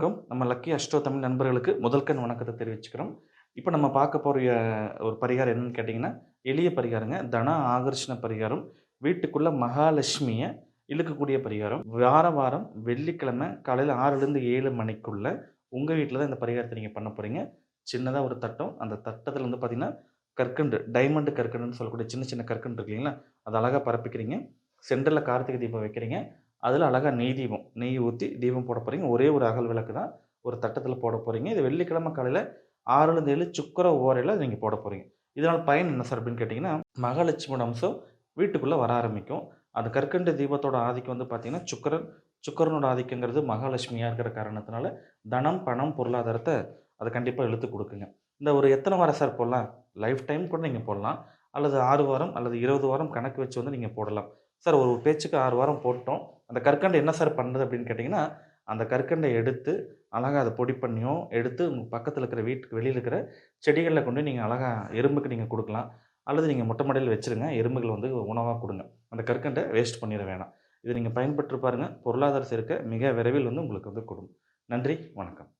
வணக்கம். நம்ம லக்கி அஷ்டோ தமிழ் நண்பர்களுக்கு முதல்கண் வணக்கத்தை தெரிவிச்சுக்கிறோம். இப்போ நம்ம பார்க்க போகிற ஒரு பரிகாரம் என்னன்னு கேட்டிங்கன்னா எளிய பரிகாரங்க. தன ஆகர்ஷண பரிகாரம். வீட்டுக்குள்ள மகாலட்சுமியை இழுக்கக்கூடிய பரிகாரம். வார வாரம் வெள்ளிக்கிழமை காலையில் ஆறுலேருந்து ஏழு மணிக்குள்ள உங்கள் வீட்டில் தான் இந்த பரிகாரத்தை நீங்கள் பண்ண போகிறீங்க சின்னதாக ஒரு தட்டம். அந்த தட்டத்தில் வந்து பார்த்தீங்கன்னா கற்கண்டு டைமண்டு கற்கண்டுன்னு சொல்லக்கூடிய சின்ன சின்ன கற்கண்டு இருக்கு இல்லைங்களா? அது அழகாக பரப்பிக்கிறீங்க. சென்டரில் கார்த்திகை தீபம் வைக்கிறீங்க. அதில் அழகாக நெய் தீபம் நெய் ஊற்றி தீபம் போட போகிறீங்க ஒரே ஒரு அகல் விளக்கு தான் ஒரு தட்டத்தில் போட போகிறீங்க இது வெள்ளிக்கிழமை காலையில் ஆறுலேருந்து ஏழு சுக்கர ஓரையில் நீங்கள் போட போகிறீங்க இதனால் பயன் என்ன சார் அப்படின்னு கேட்டிங்கன்னா மகாலட்சுமியோட அம்சம் வீட்டுக்குள்ளே வர ஆரம்பிக்கும். அந்த கற்கண்டு தீபத்தோட ஆதிக்கம் வந்து பார்த்திங்கன்னா சுக்கரன் சுக்கரனோட ஆதிக்கங்கிறது மகாலட்சுமியாக இருக்கிற காரணத்தினால தனம் பணம் பொருளாதாரத்தை அதை கண்டிப்பாக இழுத்து கொடுக்குங்க. இந்த ஒரு எத்தனை வாரம் சார் போடலாம்? லைஃப் டைம் கூட நீங்கள் போடலாம். அல்லது ஆறு வாரம் அல்லது இருபது வாரம் கணக்கு வச்சு வந்து நீங்கள் போடலாம். சார் ஒரு பேச்சுக்கு ஆறு வாரம் போட்டோம். அந்த கற்கண்டை என்ன சார் பண்ணுறது அப்படின்னு கேட்டிங்கன்னா அந்த கற்கண்டை எடுத்து அழகாக அதை பொடி பண்ணியோ எடுத்து உங்கள் பக்கத்தில் இருக்கிற வீட்டுக்கு வெளியில் இருக்கிற செடிகளில் கொண்டு நீங்கள் அழகாக எறும்புக்கு நீங்கள் கொடுக்கலாம். அல்லது நீங்கள் மொட்டை மாடியில் வச்சுருங்க எறும்புகள் வந்து உணவாக கொடுங்க. அந்த கற்கண்டை வேஸ்ட் பண்ணிட வேணாம். இதை நீங்கள் பயன்பட்டு பாருங்கள் பொருளாதார சேர்க்க மிக விரைவில் வந்து உங்களுக்கு வந்து கொடுங்க நன்றி வணக்கம்.